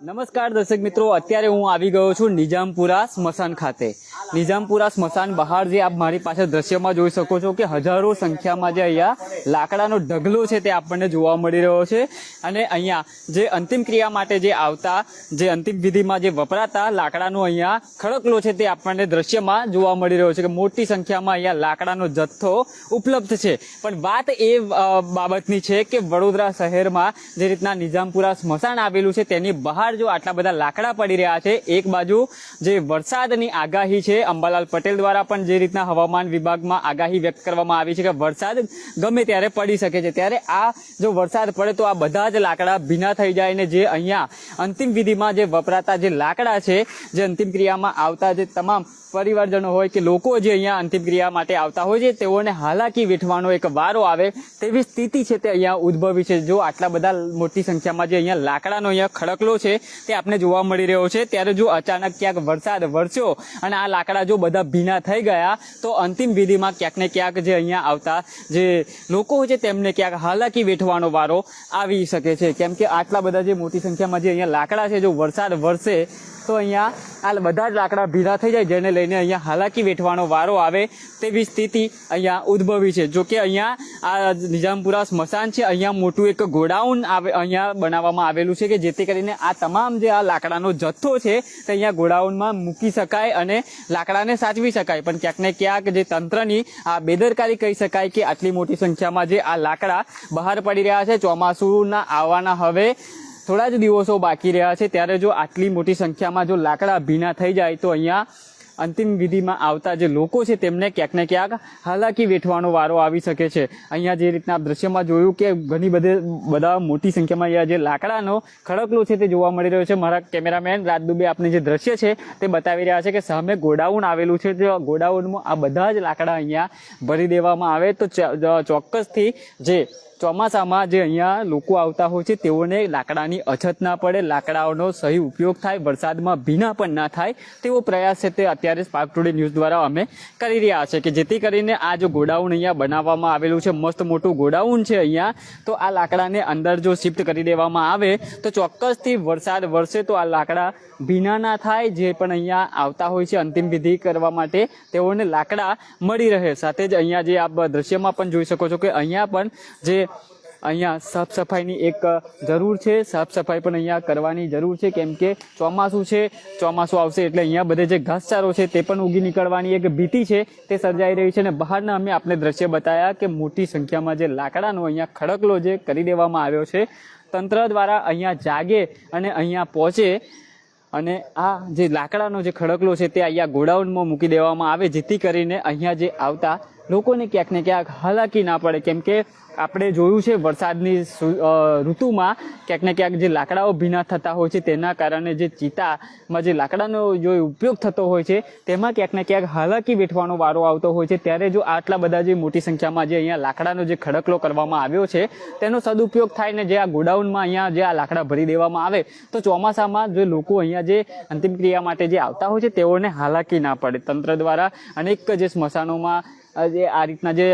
નમસ્કાર દર્શક મિત્રો, અત્યારે હું આવી ગયો છું નિજામપુરા સ્મશાન ખાતે. નિજામપુરા સ્મશાન બહાર જે આપ મારી પાસે દ્રશ્યમાં જોઈ શકો છો કે હજારો સંખ્યામાં જે અહીંયા લાકડાનો ઢગલો છે તે આપણને જોવા મળી રહ્યો છે. અને અહીંયા જે અંતિમ ક્રિયા માટે જે આવતા, જે અંતિમ વિધિમાં જે વપરાતા લાકડાનો અહીંયા ખડકલો છે તે આપણને દ્રશ્યમાં જોવા મળી રહ્યો છે કે મોટી સંખ્યામાં અહીંયા લાકડાનો જથ્થો ઉપલબ્ધ છે. પણ વાત એ બાબતની છે કે વડોદરા શહેરમાં જે રીતના નિજામપુરા સ્મશાન આવેલું છે તેની બહાર જો આટલા બધા લાકડા પડી રહ્યા છે, એક બાજુ જે વરસાદની આગાહી છે, અંબાલાલ પટેલ દ્વારા પણ જે રીતના હવામાન વિભાગમાં આગાહી વ્યક્ત કરવામાં આવી છે કે વરસાદ ગમે ત્યારે પડી શકે છે. ત્યારે આ જો વરસાદ પડે તો આ બધા જ લાકડા ભીના થઈ જાય ને જે અહીંયા અંતિમ વિધિમાં જે વપરાતા જે લાકડા છે, જે અંતિમ ક્રિયામાં આવતા જે તમામ પરિવારજનો હોય કે લોકો જે અહીંયા અંતિમ ક્રિયા માટે આવતા હોય છે, તેઓને હાલાકી વેઠવાનો એક વારો આવે તેવી સ્થિતિ છે તે અહીંયા ઉદ્ભવી છે. જો આટલા બધા મોટી સંખ્યામાં જે અહીંયા લાકડાનો અહીંયા ખડકલો છે તે આપણે જોવા મળી રહ્યો છે. ત્યારે જો અચાનક ક્યાંક વરસાદ વરસ્યો અને આ લાકડા જો બધા ભીના થઈ ગયા, તો અંતિમ વિધિમાં ક્યાંક ને ક્યાંક જે અહીંયા આવતા જે લોકો છે તેમને ક્યાંક હાલાકી વેઠવાનો વારો આવી શકે છે. કેમ કે આટલા બધા જે મોટી સંખ્યામાં જે અહીંયા લાકડા છે, જો વરસાદ વરસે, તો અહીંયા આ બધા જ લાકડા ભીના થઈ જાય, જેને લઈને અહીંયા હાલાકી વેઠવાનો વારો આવે તેવી સ્થિતિ અહીંયા ઉદ્ભવી છે. જો કે અહીંયા આ નિજામપુરા સ્મશાન છે, અહીંયા મોટું એક ગોડાઉન આવે, અહીંયા બનાવવામાં આવેલું છે કે જેથી કરીને આ તમામ જે આ લાકડાનો જથ્થો છે તે અહીંયા ગોડાઉનમાં મૂકી શકાય અને લાકડાને સાચવી શકાય. પણ ક્યાંક ને ક્યાંક જે તંત્રની આ બેદરકારી કહી શકાય કે આટલી મોટી સંખ્યામાં જે આ લાકડા બહાર પડી રહ્યા છે, ચોમાસુના આવવાના હવે થોડા જ દિવસો બાકી રહ્યા છે, ત્યારે જો આટલી મોટી સંખ્યામાં જો લાકડા ભીના થઈ જાય તો અહીંયા અંતિમ વિધિમાં આવતા જે લોકો છે તેમને ક્યાંક ને ક્યાંક હાલાકી વેઠવાનો વારો આવી શકે છે. અહીંયા જે રીતના આપ દ્રશ્યમાં જોયું કે ઘણી બધે બધા મોટી સંખ્યામાં અહીંયા જે લાકડાનો ખડકલો છે તે જોવા મળી રહ્યો છે. મારા કેમેરામેન રાજ દુબે આપને જે દ્રશ્ય છે તે બતાવી રહ્યા છે કે સામે ગોડાઉન આવેલું છે. જે ગોડાઉનમાં આ બધા જ લાકડા અહીંયા ભરી દેવામાં આવે. તો ચોક્કસથી જે ચોમાસામાં જે અહીંયા લોકો આવતા હોય છે, તેઓને લાકડાની અછત ના પડે, લાકડાઓનો સહી ઉપયોગ થાય, વરસાદમાં ભીના પણ ના થાય, તેવો પ્રયાસ છે તે અત્યારે સ્પાર્ક ટુડે ન્યૂઝ દ્વારા અમે કરી રહ્યા છે કે જેથી કરીને આ જો ગોડાઉન અહીંયા બનાવવામાં આવેલું છે, મસ્ત મોટું ગોડાઉન છે અહીંયા, તો આ લાકડાને અંદર જો શિફ્ટ કરી દેવામાં આવે, તો ચોક્કસથી વરસાદ વરસે તો આ લાકડા ભીના ના થાય, જે પણ અહીંયા આવતા હોય છે, અંતિમ વિધિ કરવા માટે તેઓને લાકડા મળી રહે. સાથે જ અહીંયા જે આપ દ્રશ્યમાં પણ જોઈ શકો છો કે અહીંયા પણ જે અહીંયા સાફ સફાઈની એક જરૂર છે. સાફ સફાઈ પણ અહીંયા કરવાની જરૂર છે. કેમ કે ચોમાસું છે. ચોમાસું આવશે એટલે અહીંયા બધે જે ઘાસચારો છે તે પણ ઉગી નીકળવાની એક ભીતિ છે. તે સર્જાઈ રહી છે અને બહારના અમે આપને દ્રશ્ય બતાવ્યા કે મોટી સંખ્યામાં જે લાકડાનો અહીંયા ખડકલો જે કરી દેવામાં આવ્યો છે, તંત્ર દ્વારા અહીંયા જાગે અને અહીંયા પહોંચે અને આ જે લાકડાનો જે ખડકલો છે તે અહીંયા ગોડાઉનમાં મૂકી દેવામાં આવે, જેથી કરીને અહીંયા જે આવતા લોકોને ક્યાંક ને ક્યાંક હાલાકી ના પડે. કેમ કે આપણે જોયું છે વરસાદની ઋતુમાં ક્યાંક ને ક્યાંક જે લાકડાઓ ભીના થતા હોય છે, તેના કારણે જે ચિતામાં જે લાકડાનો જો ઉપયોગ થતો હોય છે, તેમાં ક્યાંક ને ક્યાંક હાલાકી વેઠવાનો વારો આવતો હોય છે. ત્યારે જો આટલા બધા જે મોટી સંખ્યામાં જે અહીંયા લાકડાનો જે ખડકલો કરવામાં આવ્યો છે, તેનો સદુપયોગ થાય ને જે આ ગોડાઉનમાં અહીંયા જે આ લાકડા ભરી દેવામાં આવે, તો ચોમાસામાં જે લોકો અહીંયા જે અંતિમ ક્રિયા માટે જે આવતા હોય છે, તેઓને હાલાકી ના પડે. તંત્ર દ્વારા અનેક જે સ્મશાનોમાં જે, આ રીતના જે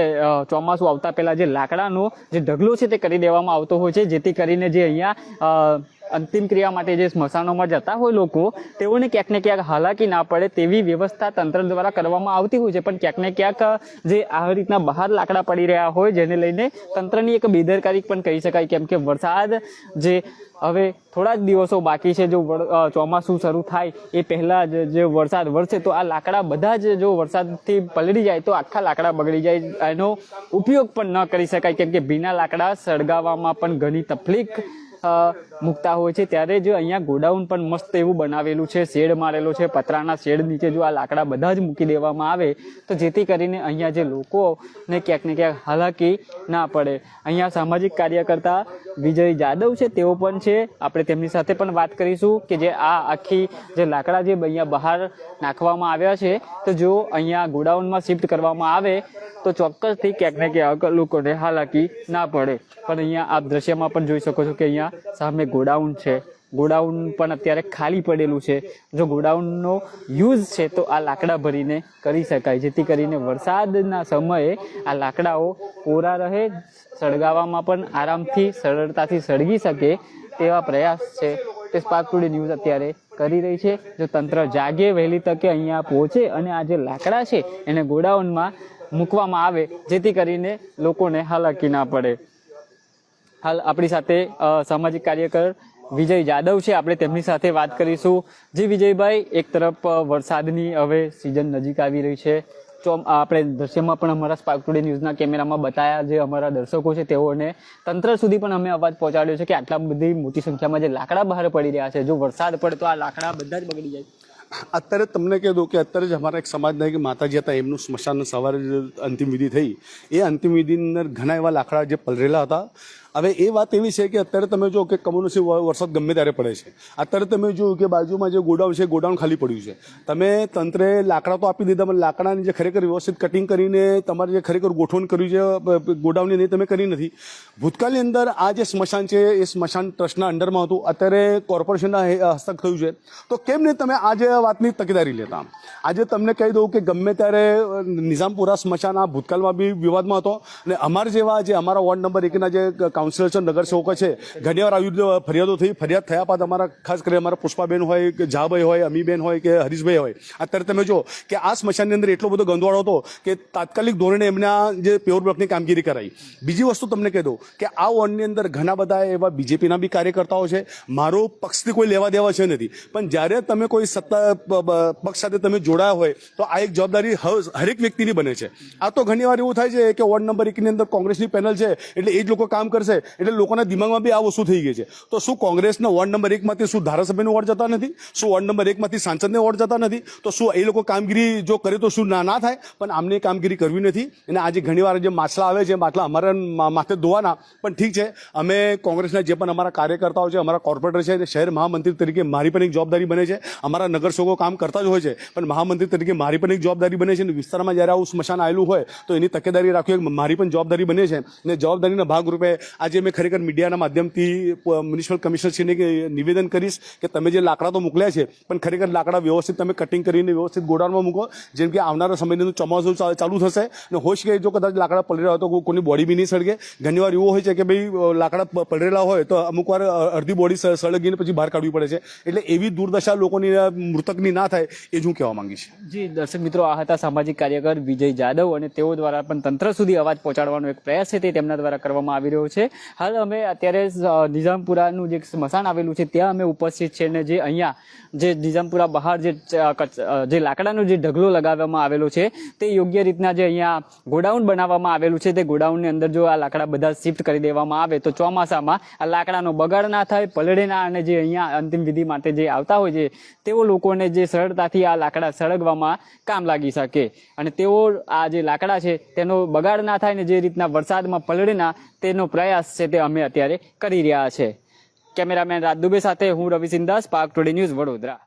ચોમાસું આવતા પહેલા જે લાકડાનો જે ઢગલો છે તે કરી દેવામાં આવતો હોય છે, જેથી કરીને જે અહીંયા અંતિમ ક્રિયા માટે જે સ્મશાનોમાં જતા હોય લોકો, તેઓને ક્યાંક ને ક્યાંક હાલાકી ના પડે તેવી વ્યવસ્થા તંત્ર દ્વારા કરવામાં આવતી હોય છે. પણ ક્યાંક ને ક્યાંક, જે આ રીતના બહાર લાકડા પડી રહ્યા હોય, જેને લઈને તંત્રની એક બેદરકારી પણ કહી શકાય. કેમ કે વરસાદ જે હવે થોડા જ દિવસો બાકી છે, જો ચોમાસું શરૂ થાય, એ પહેલાં જ જે વરસાદ વરસે, તો આ લાકડા બધા જ જો વરસાદથી પલળી જાય, તો આખા લાકડા બગડી જાય. એનો ઉપયોગ પણ ન કરી શકાય. કેમ કે ભીના લાકડા સળગાવવામાં પણ ઘણી તકલીફ મૂકતા હોય છે, ત્યારે જ અહીંયા ગોડાઉન પણ મસ્ત એવું બનાવેલું છે, શેડ મારેલો છે, પતરાના શેડ નીચે જો આ લાકડા બધા જ મૂકી દેવામાં આવે, તો જેથી કરીને અહીંયા જે લોકોને ક્યાંક ને ક્યાંક હાલાકી ના પડે. અહીંયા સામાજિક કાર્યકર્તા વિજય જાદવ છે, તેઓ પણ છે. આપણે તેમની સાથે પણ વાત કરીશું કે જે આ આખી જે લાકડા જે અહીંયા બહાર નાખવામાં આવ્યા છે, તો જો અહીંયા ગોડાઉનમાં શિફ્ટ કરવામાં આવે, તો ચોક્કસથી ક્યાંક ને ક્યાંક લોકોને હાલાકી ના પડે. પણ અહીંયા આપ દ્રશ્યમાં પણ જોઈ શકો છો કે અહીંયા સામે ગોડાઉન છે. ગોડાઉન પણ અત્યારે ખાલી પડેલું છે. જો ગોડાઉનનો યુઝ છે તો આ લાકડા ભરીને કરી શકાય. જેથી કરીને વરસાદના સમયે આ લાકડાઓ કોરા રહે, સળગાવવામાં પણ આરામથી, સરળતાથી સળગી શકે તેવા પ્રયાસ છે. તે સ્પાર્ક ટુડે ન્યૂઝ અત્યારે કરી રહી છે. જો તંત્ર જાગે વહેલી તકે અહીંયા પહોંચે અને આ જે લાકડા છે એને ગોડાઉનમાં મૂકવામાં આવે, જેથી કરીને લોકોને હાલાકી ના પડે. હાલ આપણી સાથે સામાજિક કાર્યકર વિજય જાદવ છે. આપણે તેમની સાથે વાત કરીશું. જી વિજયભાઈ, એક તરફ વરસાદની હવે સિઝન નજીક આવી રહી છે. તો આપણે દ્રશ્યમાં પણ અમારા સ્પાર્ક ટુડે ન્યૂઝના કેમેરામાં બતાયા જે અમારા દર્શકો છે, તેઓને તંત્ર સુધી પણ અમે અવાજ પહોંચાડ્યો છે કે આટલા બધી મોટી સંખ્યામાં જે લાકડા બહાર પડી રહ્યા છે. જો વરસાદ પડે તો આ લાકડા બધા જ બગડી જાય. અત્યારે તમને કહી દઉં કે અત્યારે જ અમારા એક સમાજના એક માતાજી હતા, એમનું સ્મશાન સવારે અંતિમવિધિ અંતિમ વિધિ થઈ. એ અંતિમવિધિની અંદર ઘણા એવા લાકડા જે પલરેલા હતા. હવે એ વાત એવી છે કે અત્યારે તમે જો કે કમોનસી વરસાદ ગમે ત્યારે પડે છે. અત્યારે તમે જોયું કે બાજુમાં જે ગોડાઉન છે, ગોડાઉન ખાલી પડ્યું છે. તમે તંત્રે લાકડા તો આપી દીધા, પણ લાકડાની જે ખરેખર વ્યવસ્થિત કટિંગ કરીને તમારે જે ખરેખર ગોઠવણ કર્યું છે ગોડાઉનની નહીં તમે કરી નથી. ભૂતકાળની અંદર આ જે સ્મશાન છે, એ સ્મશાન ટ્રસ્ટના અંડરમાં હતું. અત્યારે કોર્પોરેશનના હસ્તક થયું છે. તો કેમ નહીં તમે આજે જે વાતની તકેદારી લેતા? આજે તમને કહી દઉં કે ગમે ત્યારે નિઝામપુરા સ્મશાન આ ભૂતકાળમાં બી વિવાદમાં હતો. અને અમાર જેવા જે અમારા વોર્ડ નંબર એકના જે કાઉન્સિલર છે નગરસેવકો છે. ઘણીવાર આવી ફરિયાદો થઈ, ફરિયાદ થયા બાદ અમારા ખાસ કરીને અમારા પુષ્પાબેન હોય, કે જાભાઈ હોય, અમીબેન હોય, કે હરીશભાઈ હોય. અત્યારે તમે જો કે આ સ્મશાનની અંદર એટલો બધો ગંદવાળો હતો કે તાત્કાલિક ધોરણે એમના જે પ્યોર બ્લોકની કામગીરી કરાઈ. બીજી વસ્તુ તમને કહી દઉં કે આ વોર્ડની અંદર ઘણા બધા એવા બીજેપીના બી કાર્યકર્તાઓ છે. મારો પક્ષથી કોઈ લેવા દેવા છે નથી. પણ જ્યારે તમે કોઈ સત્તા પક્ષ સાથે તમે જોડાયા હોય, તો આ એક જવાબદારી હરેક વ્યક્તિની બને છે. આ તો ઘણીવાર એવું થાય છે કે વોર્ડ નંબર એકની અંદર કોંગ્રેસની પેનલ છે, એટલે એ જ લોકો કામ કરશે. એટલે લોકોના દિમાગમાં બી આ વસ્તુ થઈ ગઈ છે. તો શું કોંગ્રેસના વોર્ડ નંબર એકમાંથી શું ધારાસભ્યનું વોર્ડ જતા નથી? શું વોર્ડ નંબર એકમાંથી સાંસદને વોર્ડ જતા નથી? તો શું એ લોકો કામગીરી જો કરે તો શું ના ના થાય? પણ આમને કામગીરી કરવી નથી. અને આજે ઘણીવાર જે માછલા આવે છે, માછલા અમારા માથે ધોવાના, પણ ઠીક છે, અમે કોંગ્રેસના જે પણ અમારા કાર્યકર્તાઓ છે, અમારા કોર્પોરેટર છે, શહેર મહામંત્રી તરીકે મારી પણ એક જવાબદારી બને છે. અમારા નગરસેવકો કામ કરતા જ હોય છે, પણ મહામંત્રી તરીકે મારી પણ એક જવાબદારી બને છે. અને વિસ્તારમાં જ્યારે આવું સ્મશાન આવેલું હોય, તો એની તકેદારી રાખવી મારી પણ જવાબદારી બને છે. અને જવાબદારીના ભાગરૂપે આજે મેં ખરેખર મીડિયાના માધ્યમથી મ્યુનિસિપલ કમિશનરશ્રીને નિવેદન કરીશ કે તમે જે લાકડા તો મોકલ્યા છે, પણ ખરેખર લાકડા વ્યવસ્થિત તમે કટિંગ કરીને વ્યવસ્થિત ગોડાઉનમાં મૂકો, જેમ કે આવનારા સમયની ચોમાસું ચાલુ થશે અને હોશ કે જો કદાચ લાકડા પલરેલા હોય તો કોઈ- કોઈની બોડી બી નહીં સળગે. ઘણીવાર એવું હોય છે કે ભાઈ લાકડા પલરેલા હોય તો અમુક વાર અડધી બોડી સળગીને પછી બહાર કાઢવી પડે છે. એટલે એવી દુર્દશા લોકોની મૃતકની ના થાય એ જ હું કહેવા માંગીશ. જી, દર્શક મિત્રો, આ હતા સામાજિક કાર્યકર વિજય જાદવ અને તેઓ દ્વારા પણ તંત્ર સુધી અવાજ પહોંચાડવાનો એક પ્રયાસ છે તે તેમના દ્વારા કરવામાં આવી રહ્યો છે. હાલ અમે અત્યારે નિઝામપુરાનું જે સ્મશાન આવેલું છે, ત્યાં અમે ઉપસ્થિત છે અને જે અહીંયા જે નિઝામપુરા બહાર જે જે લાકડાનો જે ઢગલો લગાવવામાં આવેલો છે, તે યોગ્ય રીતના જે અહીંયા ગોડાઉન બનાવવામાં આવેલું છે, તે ગોડાઉનની અંદર જો આ લાકડા બધા શિફ્ટ કરી દેવામાં આવે, તો ચોમાસામાં આ લાકડાનો બગાડ ના થાય, પલળે ના અને જે અહીંયા અંતિમ વિધિ માટે જે આવતા હોય છે, તેઓ લોકોને જે સરળતાથી આ લાકડા સળગવામાં કામ લાગી શકે. અને તેઓ આ જે લાકડા છે, તેનો બગાડ ના થાય ને જે રીતના વરસાદમાં પલળે ના, તેનો પ્રયાસ છે તે અમે અત્યારે કરી રહ્યા છે. કેમેરામેન રાજ દુબે સાથે હું રવિ સિંદાસ પાક ટુડે ન્યૂઝ વડોદરા.